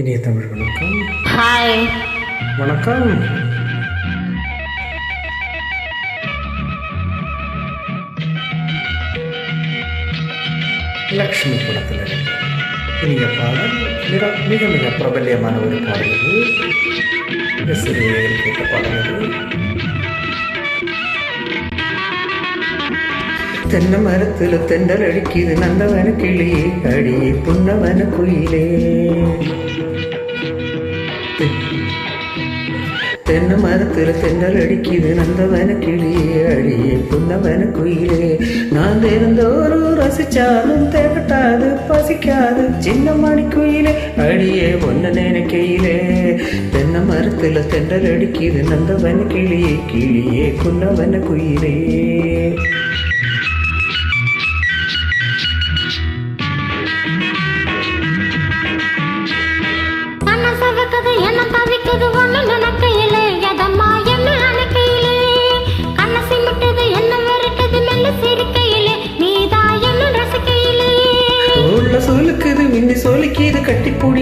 இனிய தமிழ் வணக்கம். ஹாய் வணக்கம். லக்ஷ்மி படத்தில் இனிய பாடல் மிக மிக மிக பிரபல்யமான ஒரு பாடல் இது. சிறுவர்கள் கேட்ட பாடல் இது. தென்னை மரத்துல தெண்டல் அடிக்குது நந்தவன கிளியே அடியே புன்னவன குயிலே. மரத்தில் தெண்டல் அடிக்குது. நந்தவன கிளியே அழியே புன்னவன குயிலே. நான் இருந்தோரு ரசிச்சாலும் தேவட்டாது பசிக்காது. சின்ன மணி குயிலே அழியே ஒன்ன நினைக்கையிலே தென்ன மரத்தில் தெண்டல் அடிக்குது. நந்தவன கிளியே கிளியே புன்னவன குயிலே.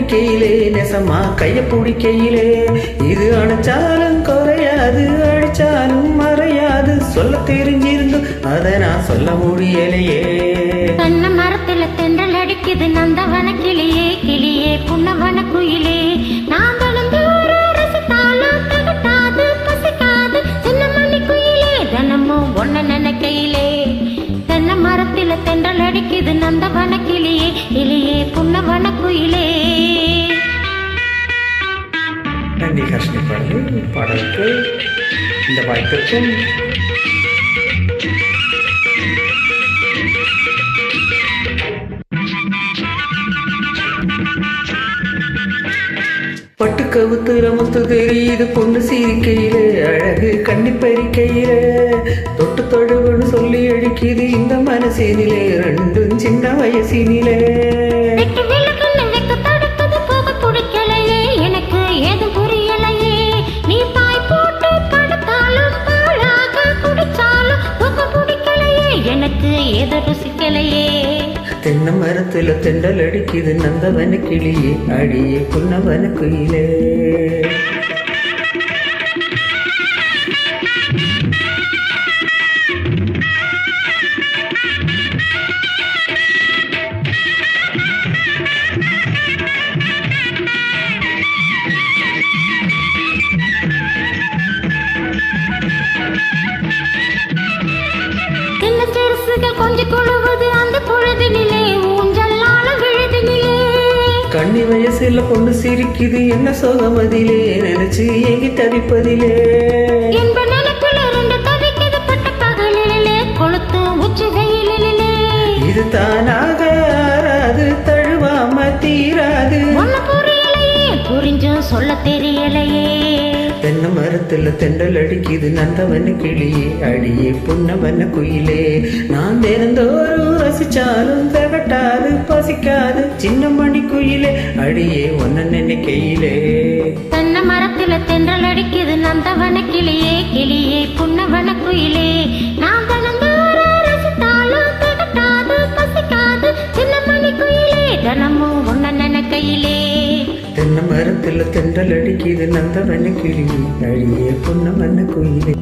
பிடிக்கையிலே நெசமா கைய பிடிக்கையிலே. இது அணைச்சாலும் குறையாது அடிச்சாலும் மறையாது. சொல்ல தெரிஞ்சிருந்தும் அதை நான் சொல்ல முடியலையே. நந்தவன கிளியே கிளியே புன்னவன குயிலே நன்றி ஹர்ஷினி பாடல் பாடலுக்கு இந்த வாய்ப்பிற்கும் பட்டு கவுத்துற முத்து தெரியுது பொண்ணு சிரிக்கையிலே அழகு கண்ணி பறிக்கையிலே. தொட்டு தொழுவன்னு சொல்லி அடிக்குது இந்த மனசினிலே ரெண்டு வயசினிலே தென்னை மரத்துல தெண்டல் அடிக்குது. நந்தவன கிளியே அடியே புன்னவன குயிலே. கொஞ்சம் குழுவுது அந்த பொழுதினிலே ஊஞ்சல்லால விழுதினிலே. கண்ணி வயசுல பொண்ணு சிரிக்குது என்ன சோகமதிலே நினைச்சு ஏங்கி தவிப்பதிலே என்ப நினைப்பில் ரெண்டு தவிக்குது பட்ட பகலிலே கொளுத்து உச்சி வெயிலிலே. இது தானாக ஆறாது தழுவாம தீராது. புரியலையே புரிஞ்சும் சொல்ல தெரியலையே. தென்னை மரத்துல தெண்டல் அடிக்குது. நந்தவன கிளியே அடியே புன்னவன குயிலே. நான் தினந்தோறும் ரசிச்சாலும் திரட்டாது பசிக்காது. சின்ன மணி குயிலே அடியே ஒன்ன நினைக்கையிலே. தென்னை மரத்துல தென்றல் அடிக்குது நந்தவன கிளி அழிய பொன்ன மன்ன கோயிலே.